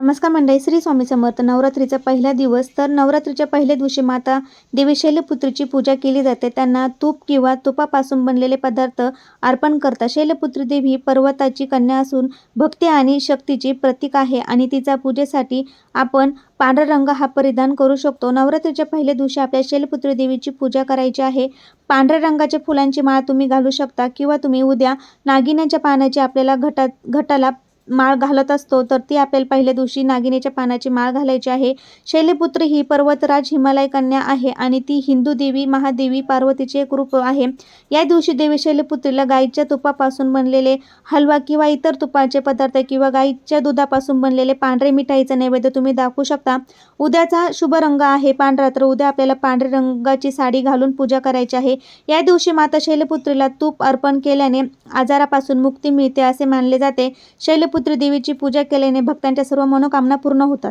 नमस्कार मंडळी श्री स्वामी समर्थ. नवरात्रीचा पहिला दिवस. तर नवरात्रीच्या पहिल्या दिवशी माता देवी शैलपुत्रीची पूजा केली जाते. त्यांना तूप किंवा तुपापासून बनलेले पदार्थ अर्पण करतात. शैलपुत्री देवी ही पर्वताची कन्या असून भक्ती आणि शक्तीची प्रतीक आहे आणि तिचा पूजेसाठी आपण पांढरा रंग हा परिधान करू शकतो. नवरात्रीच्या पहिल्या दिवशी आपल्या शैलपुत्री देवीची पूजा करायची आहे. पांढऱ्या रंगाच्या फुलांची माळ तुम्ही घालू शकता किंवा तुम्ही उद्या नागिन्याच्या पानाची आपल्याला घटात घटाला माळ घालत असतो तर ती आपल्याला पहिल्या दिवशी नागिनीच्या पानाची माळ घालायची आहे. शैलपुत्री ही पर्वतराज हिमालय कन्या आहे आणि ती हिंदू देवी महादेवी पार्वतीचे एक रूप आहे. या दिवशी देवी शैलपुत्रीला गाईच्या तुपापासून बनलेले हलवा किंवा इतर तुपाचे पदार्थ किंवा गाईच्या दुधापासून बनलेले पांढरे मिठाईचा नैवेद्य तुम्ही दाखवू शकता. उद्याचा शुभ रंग आहे. पांढरा तर उद्या आपल्याला पांढऱ्या रंगाची साडी घालून पूजा करायची आहे. या दिवशी माता शैलपुत्रीला तूप अर्पण केल्याने आजारापासून मुक्ती मिळते असे मानले जाते. शैलपुत्री देवीची पूजा केल्याने भक्तांच्या सर्व मनोकामना पूर्ण होतात.